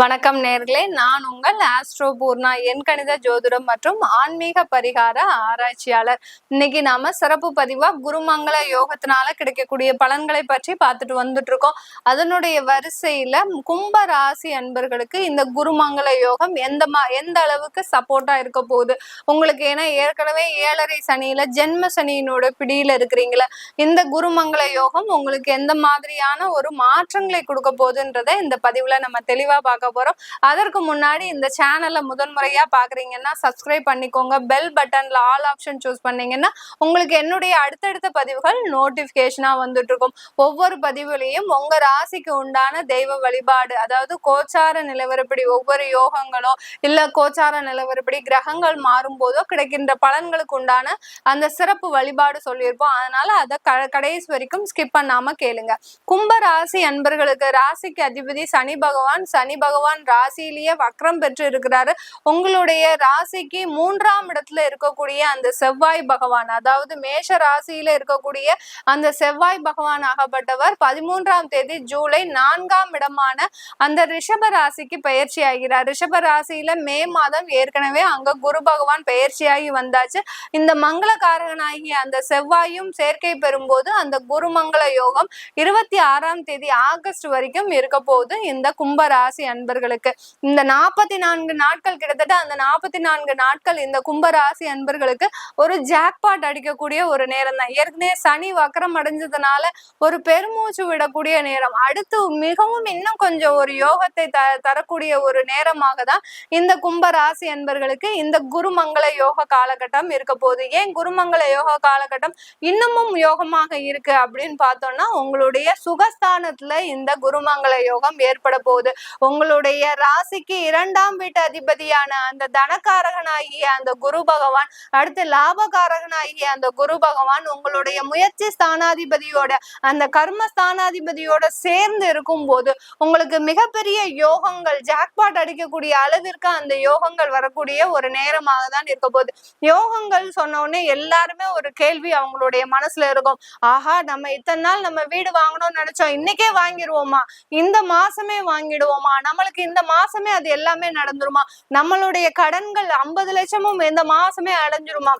வணக்கம் நேர்களே. நான் உங்கள் ஆஸ்ட்ரோ பூர்ணா எண் கணித ஜோதிடம் மற்றும் ஆன்மீக பரிகார ஆராய்ச்சியாளர். இன்னைக்கு நாம சிறப்பு பதிவா குருமங்கள யோகத்தினால கிடைக்கக்கூடிய பலன்களை பற்றி பார்த்துட்டு வந்துட்டு இருக்கோம் அதனுடைய வரிசையில கும்ப ராசி அன்பர்களுக்கு இந்த குருமங்கள யோகம் எந்த மா எந்த அளவுக்கு சப்போர்ட்டா இருக்க போகுது? உங்களுக்கு ஏன்னா ஏற்கனவே ஏழரை சனியில ஜென்ம சனியினோட பிடியில இருக்கிறீங்களா இந்த குருமங்கள யோகம் உங்களுக்கு எந்த மாதிரியான ஒரு மாற்றங்களை கொடுக்க போகுதுன்றதை இந்த பதிவுல நம்ம தெளிவா பார்க்க போறோம். அதற்கு முன்னாடி இந்த சேனலை முதன்முறையா பாக்குறீங்கன்னா சப்ஸ்கிரைப் பண்ணிக்கோங்க. பெல் பட்டன்ல ஆல் ஆப்ஷன் சூஸ் பண்ணீங்கன்னா உங்களுக்கு என்னுடைய அடுத்தடுத்த பதிவுகள் நோட்டிபிகேஷனா வந்துட்டு இருக்கும் ஒவ்வொரு பதிவுலையும் உங்க ராசிக்கு உண்டான தெய்வ வழிபாடு அதாவது கோச்சார நிலவரப்படி ஒவ்வொரு யோகங்களோ இல்ல கோச்சார நிலவரப்படி கிரகங்கள் மாறும் போதோ கிடைக்கின்ற பலன்களுக்கு உண்டான அந்த சிறப்பு வழிபாடு சொல்லியிருப்போம். அதனால அதை க கடைசி வரைக்கும் ஸ்கிப் பண்ணாம கேளுங்க. கும்ப ராசி அன்பர்களுக்கு ராசிக்கு அதிபதி சனி பகவான் சனி பகவான் ராசியிலேயே வக்ரம் பெற்று இருக்கிறாரு உங்களுடைய ராசிக்கு மூன்றாம் இடத்துல இருக்கக்கூடிய அந்த செவ்வாய் பகவான் அதாவது மேஷ ராசியில இருக்கக்கூடிய அந்த செவ்வாய் பகவான் ஆகப்பட்டவர் பதிமூன்றாம் தேதி ஜூலை நான்காம் இடமான அந்த ரிஷப ராசிக்கு பயிற்சி ஆகிறார். ரிஷப ராசியில மே மாதம் ஏற்கனவே அங்க குரு பகவான் பயிற்சியாகி வந்தாச்சு. இந்த மங்களகாரகனாகிய அந்த செவ்வாயும் சேர்க்கை பெறும்போது அந்த குருமங்கள யோகம் இருபத்தி ஆறாம் தேதி ஆகஸ்ட் வரைக்கும் இருக்க போகுது. இந்த கும்ப ராசி அன்பர்களுக்கு. இந்த நாற்பத்தி நான்கு நாட்கள் கிட்டத்தட்ட அந்த நாற்பத்தி நான்கு நாட்கள் இந்த கும்பராசி அன்பர்களுக்கு ஒரு ஜாக்பாட் அடிக்கக்கூடிய ஒரு நேரம் தான் ஏற்கனவே சனி வக்கரம் அடைஞ்சதுனால ஒரு பெருமூச்சு விடக்கூடிய நேரம். அடுத்து மிகவும் இன்னும் கொஞ்சம் ஒரு யோகத்தை த தரக்கூடிய ஒரு நேரமாக தான் இந்த கும்பராசி அன்பர்களுக்கு இந்த குருமங்கள யோக காலகட்டம் இருக்க போகுது. ஏன் குருமங்கள யோக காலகட்டம் இன்னமும் யோகமாக இருக்கு அப்படின்னு பார்த்தோம்னா உங்களுடைய சுகஸ்தானத்துல இந்த குருமங்கள யோகம் ஏற்பட போகுது. உங்களுடைய உங்களுடைய ராசிக்கு இரண்டாம் வீட்டு அதிபதியான அந்த தனக்காரகனாகிய அந்த குரு பகவான் அடுத்து லாபகாரகனாகிய அந்த குரு பகவான் உங்களுடைய முயற்சி ஸ்தானாதிபதியோட அந்த கர்ம ஸ்தானாதிபதியோட சேர்ந்து இருக்கும் போது உங்களுக்கு மிகப்பெரிய யோகங்கள் ஜாக்பாட் அடிக்கக்கூடிய அளவிற்கு அந்த யோகங்கள் வரக்கூடிய ஒரு நேரமாக தான் இருக்க போகுது. யோகங்கள் சொன்னோடனே எல்லாருமே ஒரு கேள்வி அவங்களுடைய மனசுல இருக்கும். ஆஹா நம்ம இத்தனை நாள் நம்ம வீடு வாங்கணும்னு நினைச்சோம் இன்னைக்கே வாங்கிடுவோமா இந்த மாசமே வாங்கிடுவோமா? நம்மளுக்கு இந்த மாசமே அது எல்லாமே நடந்துருமா? நம்மளுடைய கடன்கள் ஐம்பது லட்சமும் இந்த மாசமே அடைஞ்சிருமா?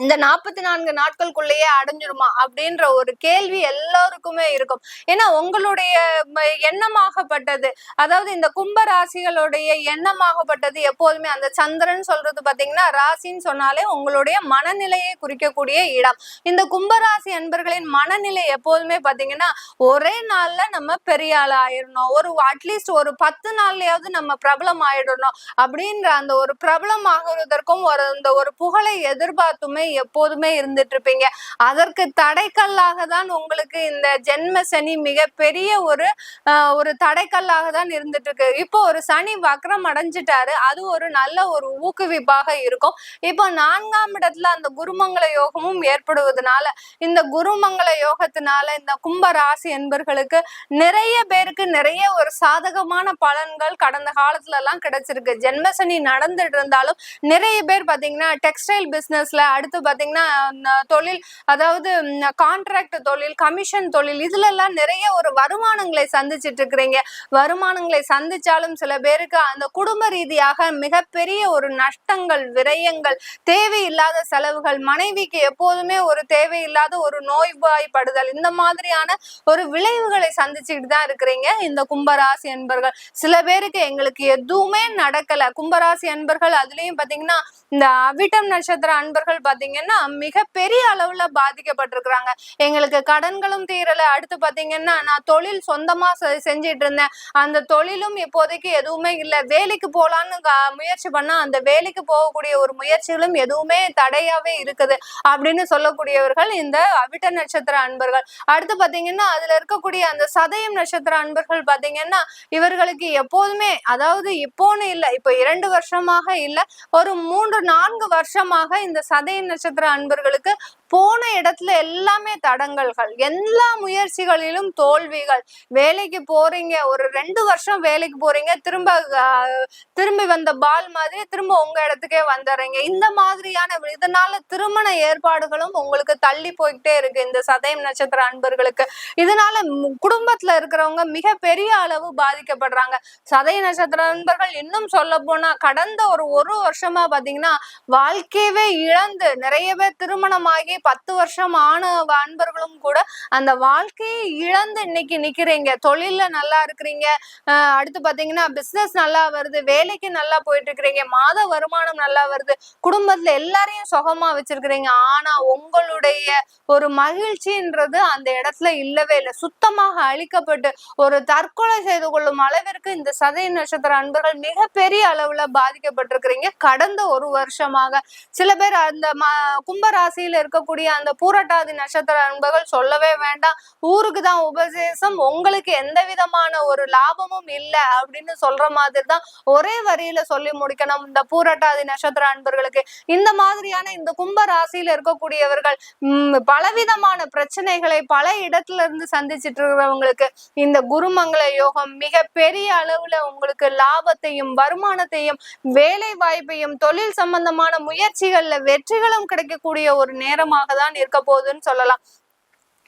இந்த நாற்பத்தி நான்கு நாட்களுக்குள்ளேயே அடைஞ்சிருமா அப்படின்ற ஒரு கேள்வி எல்லாருக்குமே இருக்கும். ஏன்னா உங்களுடைய ம- எண்ணமாகப்பட்டது அதாவது இந்த கும்ப ராசிகளுடைய எண்ணமாகப்பட்டது எப்போதுமே அந்த சந்திரன் சொல்றது பாத்தீங்கன்னா ராசின்னு சொன்னாலே உங்களுடைய மனநிலையை குறிக்கக்கூடிய இடம். இந்த கும்பராசி அன்பர்களின் மனநிலை எப்போதுமே பாத்தீங்கன்னா ஒரே நாள்ல நம்ம பெரிய ஆள் ஆயிடணும் ஒரு அட்லீஸ்ட் ஒரு பத்து நாள்லயாவது நம்ம பிரபலம் ஆயிடணும் அப்படின்ற அந்த ஒரு பிரபலம் ஆகுவதற்கும் ஒரு அந்த ஒரு புகழை எதிர்பார்த்துமே எப்போதுமே இருந்துட்டு இருப்பீங்க அதற்கு தடைக்கல்லாக தான் உங்களுக்கு இந்த ஜென்ம சனி மிகப்பெரிய ஒரு ஒரு தடைக்கல்லாக தான் இருந்துட்டு இருக்கு இப்போ ஒரு சனி வக்ரம் அடைஞ்சிட்டாரு. அது ஒரு நல்ல ஒரு ஊக்குவிப்பாக இருக்கும். இப்போ நான்காம் இடத்துல அந்த குருமங்கள யோகமும் ஏற்படுவதனால இந்த குருமங்கள யோகத்தினால இந்த கும்ப ராசி என்பர்களுக்கு நிறைய பேருக்கு நிறைய ஒரு சாதகமான பலன்கள் கடந்த காலத்துல எல்லாம் கிடைச்சிருக்கு. ஜென்மசனி நடந்துட்டு இருந்தாலும் நிறைய பேர் பாத்தீங்கன்னா டெக்ஸ்டைல் பிசினஸ்ல அடுத்து பாத்தீங்கன்னா தொழில் அதாவது கான்ட்ராக்ட் தொழில் கமிஷன் தொழில் இதுல எல்லாம் நிறைய ஒரு வருமானங்களை சந்திச்சிட்டு இருக்கிறீங்க வருமானங்களை சந்திச்சாலும் சில பேருக்கு அந்த குடும்ப ரீதியாக மிகப்பெரிய ஒரு நஷ்டங்கள் விரயங்கள் தேவையில்லாத செலவுகள் மனைவிக்கு எப்போதுமே ஒரு தேவையில்லாத ஒரு நோய்வாய்ப்படுதல் இந்த மாதிரியான ஒரு விளைவுகளை சந்திச்சுக்கிட்டு தான் இருக்கிறீங்க. இந்த கும்பராசி அன்பர்கள் சில பேருக்கு எங்களுக்கு எதுவுமே நடக்கல. கும்பராசி அன்பர்கள் அதுலயும் பாத்தீங்கன்னா இந்த அவிட்டம் நட்சத்திர அன்பர்கள் பாத்தீங்கன்னா மிகப்பெரிய அளவுல பாதிக்கப்பட்டிருக்கிறாங்க. எங்களுக்கு கடன்களும் தீரல. அடுத்து பாத்தீங்கன்னா நான் தொழில் சொந்தமா செ- செஞ்சிட்டு இருந்தேன் அந்த தொழிலும் இப்போதைக்கு எதுவுமே இல்ல. வேலைக்கு போலான்னு முயற்சி பண்ணா அந்த வேலைக்கு போகக்கூடிய ஒரு முயற்சிகளும் எதுவுமே தடையாவே இருக்குது. அப்படின்னு சொல்லக்கூடியவர்கள் இந்த அவிட்ட நட்சத்திர அன்பர்கள். அடுத்து பாத்தீங்கன்னா அதுல இருக்கக்கூடிய அந்த சதயம் நட்சத்திர அன்பர்கள் பாத்தீங்கன்னா இவர்களுக்கு எப்போதுமே அதாவது இப்போன்னு இல்ல இப்போ இரண்டு வருஷமாக இல்ல ஒரு மூன்று நான்கு வருஷமாக இந்த சதயம் நட்சத்திர அன்பர்களுக்கு போன இடத்துல எல்லாமே தடங்கல்கள். எல்லா முயற்சிகளிலும் தோல்விகள். வேலைக்கு போறீங்க ஒரு ரெண்டு வருஷம் வேலைக்கு போறீங்க திரும்ப திரும்பி வந்த பால் மாதிரி திரும்ப உங்க இடத்துக்கே வந்துடுறீங்க. இந்த மாதிரியான இதனால திருமண ஏற்பாடுகளும் உங்களுக்கு தள்ளி போய்கிட்டே இருக்கு இந்த சதயம் நட்சத்திர அன்பர்களுக்கு. இதனால குடும்பத்துல இருக்கிறவங்க மிக பெரிய அளவு பாதிக்கப்படுறாங்க. சதய நட்சத்திர அன்பர்கள் இன்னும் சொல்ல போனா கடந்த ஒரு ஒரு வருஷமா பாத்தீங்கன்னா வாழ்க்கையவே இழந்து நிறைய பேர் திருமணமாகி பத்து வருஷம் ஆன அன்பர்களும் கூட அந்த வாழ்க்கையை இழந்து இன்னைக்கு நிக்கிறீங்க. தொழில்ல நல்லா இருக்கிறீங்க. அடுத்து பாத்தீங்கன்னா பிசினஸ் நல்லா வருது. வேலைக்கு நல்லா போயிட்டு இருக்கிறீங்க மாத வருமானம் நல்லா வருது. குடும்பத்துல எல்லாரையும் சுகமா வச்சிருக்கிறீங்க. ஆனா உங்களுடைய ஒரு மகிழ்ச்சின்றது அந்த இடத்துல இல்லவே இல்லை. சுத்தமாக அழிக்கப்பட்டு ஒரு தற்கொலை செய்து கொள்ளும் அளவிற்கு இந்த சதய நட்சத்திர அன்பர்கள் மிகப்பெரிய அளவுல பாதிக்கப்பட்டிருக்கிறீங்க. கடந்த ஒரு வருஷமாக சில பேர் அந்த ம கும்பராசியில இருக்க இருக்கக்கூடிய அந்த பூரட்டாதி நட்சத்திர அன்பர்கள் சொல்லவே வேண்டாம். ஊருக்கு தான் உபதேசம் உங்களுக்கு எந்த விதமான ஒரு லாபமும் இல்லை அப்படின்னு சொல்ற மாதிரி தான் ஒரே வரியில சொல்லி முடிக்கணும். இந்த பூரட்டாதி நட்சத்திர அன்பர்களுக்கு. இந்த மாதிரியான இந்த கும்ப ராசியில இருக்கக்கூடியவர்கள் பலவிதமான பிரச்சனைகளை பல இடத்துல இருந்து சந்திச்சிட்டு இருக்கிறவங்களுக்கு இந்த குருமங்கள யோகம் மிக பெரிய அளவுல உங்களுக்கு லாபத்தையும் வருமானத்தையும் வேலை வாய்ப்பையும் தொழில் சம்பந்தமான முயற்சிகள்ல வெற்றிகளும் கிடைக்கக்கூடிய ஒரு நேரமா நேரமாக தான் இருக்க போகுதுன்னு சொல்லலாம்.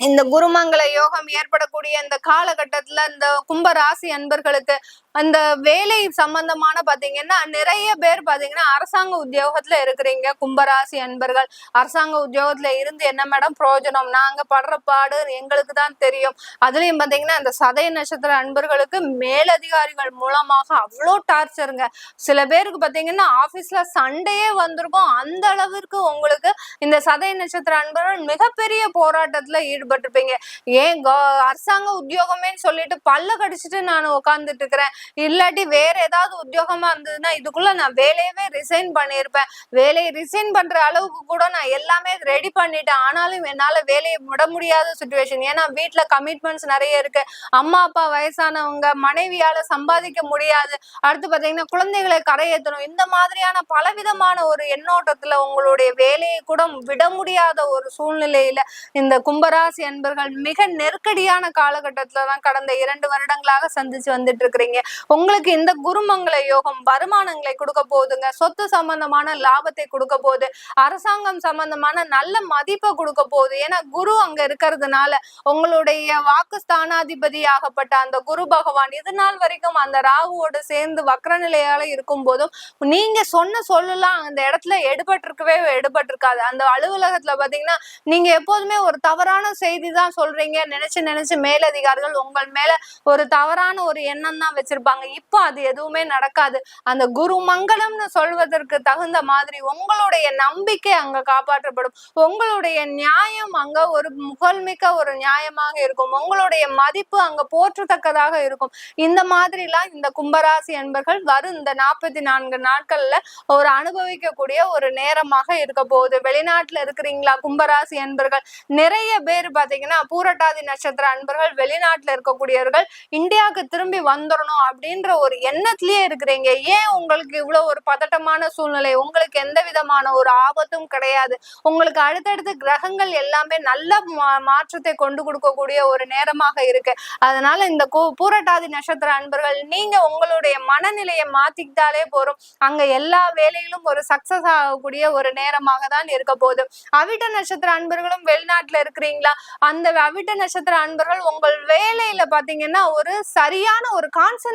இந்த குருமங்கள யோகம் ஏற்படக்கூடிய இந்த காலகட்டத்துல இந்த கும்ப ராசி அன்பர்களுக்கு அந்த வேலை சம்பந்தமான பாத்தீங்கன்னா நிறைய பேர் பாத்தீங்கன்னா அரசாங்க உத்தியோகத்துல இருக்கிறீங்க. கும்பராசி அன்பர்கள் அரசாங்க உத்தியோகத்துல இருந்து என்ன மேடம் பிரயோஜனம்? நாங்க படுற பாடு எங்களுக்கு தான் தெரியும். அதுலயும் பாத்தீங்கன்னா அந்த சதய நட்சத்திர அன்பர்களுக்கு மேலதிகாரிகள் மூலமாக அவ்வளோ டார்ச்சருங்க. சில பேருக்கு பாத்தீங்கன்னா ஆபீஸ்ல சண்டையே வந்திருக்கும். அந்த அளவிற்கு உங்களுக்கு இந்த சதய நட்சத்திர அன்பர்கள் மிகப்பெரிய போராட்டத்துல ஈடுபட்டிருப்பீங்க. ஏன் அரசாங்க உத்தியோகமேன்னு சொல்லிட்டு பல்ல கடிச்சிட்டு நான் உட்கார்ந்துட்டு இருக்கிறேன். இல்லாட்டி வேற ஏதாவது உத்தியோகமா இருந்ததுன்னா இதுக்குள்ள நான் வேலையவே ரிசைன் பண்ணியிருப்பேன். வேலையை ரிசைன் பண்ற அளவுக்கு கூட நான் எல்லாமே ரெடி பண்ணிட்டேன். ஆனாலும் என்னால வேலையை விட முடியாத சுச்சுவேஷன் ஏன்னா வீட்ல கமிட்மெண்ட்ஸ் நிறைய இருக்கு. அம்மா அப்பா வயசானவங்க மனைவியால சம்பாதிக்க முடியாது. அடுத்து பாத்தீங்கன்னா குழந்தைகளை கரையேற்றணும். இந்த மாதிரியான பலவிதமான ஒரு எண்ணோட்டத்துல உங்களுடைய வேலையை கூட விட முடியாத ஒரு சூழ்நிலையில இந்த கும்பராசி அன்பர்கள் மிக நெருக்கடியான காலகட்டத்துல தான் கடந்த இரண்டு வருடங்களாக சந்திச்சு வந்துட்டு இருக்கிறீங்க. உங்களுக்கு இந்த குருமங்கள யோகம் வருமானங்களை கொடுக்க போகுதுங்க. சொத்து சம்பந்தமான லாபத்தை கொடுக்க போகுது. அரசாங்கம் சம்பந்தமான நல்ல மதிப்பை கொடுக்க போகுது. ஏன்னா குரு அங்க இருக்கிறதுனால உங்களுடைய வாக்கு ஸ்தானாதிபதி ஆகப்பட்ட அந்த குரு பகவான் இது நாள் வரைக்கும் அந்த ராகுவோட சேர்ந்து வக்ர நிலையால இருக்கும் போதும் நீங்க சொன்ன சொல்லலாம் அந்த இடத்துல எடுபட்டிருக்கவே எடுபட்டிருக்காது. அந்த அலுவலகத்துல பாத்தீங்கன்னா நீங்க எப்போதுமே ஒரு தவறான செய்தி தான் சொல்றீங்க. நினைச்சு நினைச்சு மேலதிகாரிகள் உங்கள் மேல ஒரு தவறான ஒரு எண்ணம் தான் வச்சிருப்பாங்க. இப்போ அது எதுவுமே நடக்காது. அந்த குரு மங்களம்னு சொல்வதற்கு தகுந்த மாதிரி உங்களுடைய நம்பிக்கை அங்க காப்பாற்றப்படும். உங்களுடைய நியாயம் அங்க ஒரு புகழ்மிக்க ஒரு நியாயமாக இருக்கும். உங்களுடைய மதிப்பு அங்க போற்றத்தக்கதாக இருக்கும். இந்த மாதிரிலாம் இந்த கும்பராசி என்பர்கள் வரும் இந்த நாற்பத்தி நான்கு நாட்கள்ல ஒரு அனுபவிக்கக்கூடிய ஒரு நேரமாக இருக்க போகுது. வெளிநாட்டுல இருக்கிறீங்களா கும்பராசி என்பர்கள் நிறைய பேர் பாத்தீங்கன்னா பூரட்டாதி நட்சத்திர அன்பர்கள் வெளிநாட்டுல இருக்கக்கூடியவர்கள் இந்தியாவுக்கு திரும்பி வந்துடணும் அப்படின்ற ஒரு எண்ணத்திலேயே இருக்கிறீங்க. ஏன் உங்களுக்கு இவ்வளவு ஒரு பதட்டமான சூழ்நிலை? உங்களுக்கு எந்த விதமான ஒரு ஆபத்தும் கிடையாது. உங்களுக்கு அடுத்தடுத்து கிரகங்கள் எல்லாமே நல்ல மா- மாற்றத்தை கொண்டு கொடுக்கக்கூடிய ஒரு நேரமாக இருக்கு. அதனால இந்த பூரட்டாதி நட்சத்திர அன்பர்கள் நீங்க உங்களுடைய மனநிலையை மாத்திக்கிட்டாலே போறோம் அங்க எல்லா வேலையிலும் ஒரு சக்சஸ் ஆகக்கூடிய ஒரு நேரமாக தான் இருக்க போகுது. அவிட்ட நட்சத்திர அன்பர்களும் வெளிநாட்டுல இருக்கிறீங்களா? அந்த அவிட்ட நட்சத்திர அன்பர்கள் உங்கள் வேலையில பாத்தீங்கன்னா ஒரு சரியான ஒரு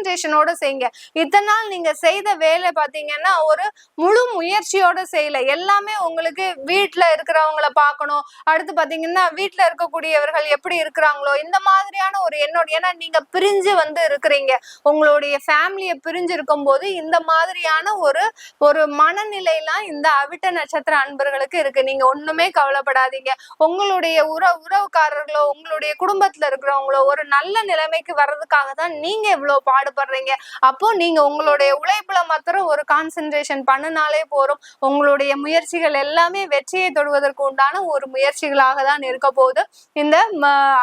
கான்சென்ட்ரேஷனோட செய்யுங்க. இத்தனை நாள் நீங்க செய்த வேலை பாத்தீங்கன்னா ஒரு முழு முயற்சியோட செய்யல. எல்லாமே உங்களுக்கு வீட்டுல இருக்கிறவங்கள பார்க்கணும் அடுத்து பாத்தீங்கன்னா வீட்டுல இருக்கக்கூடியவர்கள் எப்படி இருக்கிறாங்களோ இந்த மாதிரியான ஒரு எண்ணோட ஏன்னா நீங்க பிரிஞ்சு வந்து இருக்கிறீங்க. உங்களுடைய ஃபேமிலியை பிரிஞ்சு இருக்கும்போது இந்த மாதிரியான ஒரு ஒரு மனநிலையெல்லாம் இந்த அவிட்ட நட்சத்திர அன்பர்களுக்கு இருக்கு. நீங்க ஒண்ணுமே கவலைப்படாதீங்க. உங்களுடைய உற உறவுக்காரர்களோ உங்களுடைய குடும்பத்துல இருக்கிறவங்களோ ஒரு நல்ல நிலைமைக்கு வர்றதுக்காக தான் நீங்க இவ்வளவு பாடுபட்டு கஷ்டப்படுறீங்க அப்போ நீங்க உங்களுடைய உழைப்புல மாத்திரம் ஒரு கான்சென்ட்ரேஷன் பண்ணினாலே போறோம் உங்களுடைய முயற்சிகள் எல்லாமே வெற்றியை தொடுவதற்கு உண்டான ஒரு முயற்சிகளாக தான் இருக்க போகுது. இந்த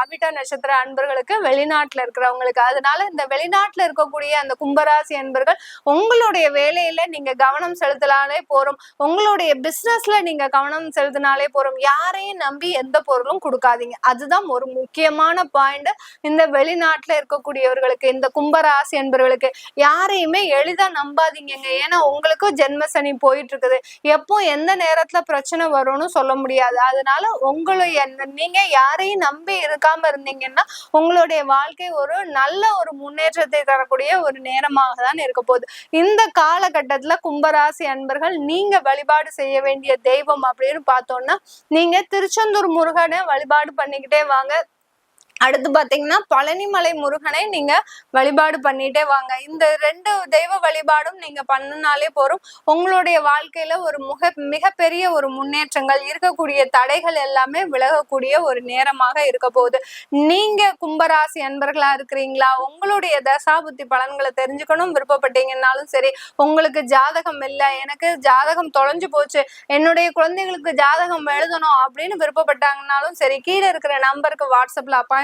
அவிட்ட நட்சத்திர அன்பர்களுக்கு வெளிநாட்டுல இருக்கிறவங்களுக்கு. அதனால இந்த வெளிநாட்டுல இருக்கக்கூடிய அந்த கும்பராசி அன்பர்கள் உங்களுடைய வேலையில நீங்க கவனம் செலுத்தினாலே போறோம் உங்களுடைய பிசினஸ்ல நீங்க கவனம் செலுத்தினாலே போறோம் யாரையும் நம்பி எந்த பொருளும் கொடுக்காதீங்க. அதுதான் ஒரு முக்கியமான பாயிண்ட் இந்த வெளிநாட்டுல இருக்கக்கூடியவர்களுக்கு இந்த கும்பராசி என்பவர்களுக்கு யாரையுமே எளிதா நம்பாதீங்க ஏன்னா உங்களுக்கும் ஜென்ம சனி போயிட்டு இருக்குது எப்போ எந்த நேரத்துல பிரச்சனை வரும்னு சொல்ல முடியாது. அதனால உங்களுடைய நீங்க யாரையும் நம்பி இருக்காம இருந்தீங்கன்னா உங்களுடைய வாழ்க்கை ஒரு நல்ல ஒரு முன்னேற்றத்தை தரக்கூடிய ஒரு நேரமாக தான் இருக்க போகுது. இந்த காலகட்டத்துல கும்பராசி அன்பர்கள் நீங்க வழிபாடு செய்ய வேண்டிய தெய்வம் அப்படின்னு பார்த்தோம்னா நீங்க திருச்செந்தூர் முருகனை வழிபாடு பண்ணிக்கிட்டே வாங்க. அடுத்து பாத்தீங்கன்னா பழனிமலை முருகனை நீங்க வழிபாடு பண்ணிட்டே வாங்க. இந்த ரெண்டு தெய்வ வழிபாடும் நீங்க பண்ணினாலே போறோம். உங்களுடைய வாழ்க்கையில ஒரு முக மிகப்பெரிய ஒரு முன்னேற்றங்கள் இருக்கக்கூடிய தடைகள் எல்லாமே விலகக்கூடிய ஒரு நேரமாக இருக்க போகுது. நீங்க கும்பராசி அன்பர்களா இருக்கிறீங்களா? உங்களுடைய தசாபுத்தி பலன்களை தெரிஞ்சுக்கணும். விருப்பப்பட்டீங்கன்னாலும் சரி உங்களுக்கு ஜாதகம் இல்லை எனக்கு ஜாதகம் தொலைஞ்சு போச்சு என்னுடைய குழந்தைகளுக்கு ஜாதகம் எழுதணும் அப்படின்னு விருப்பப்பட்டாங்கன்னாலும் சரி கீழே இருக்கிற நம்பருக்கு வாட்ஸ்அப்ல அப்பாயின்மெண்ட்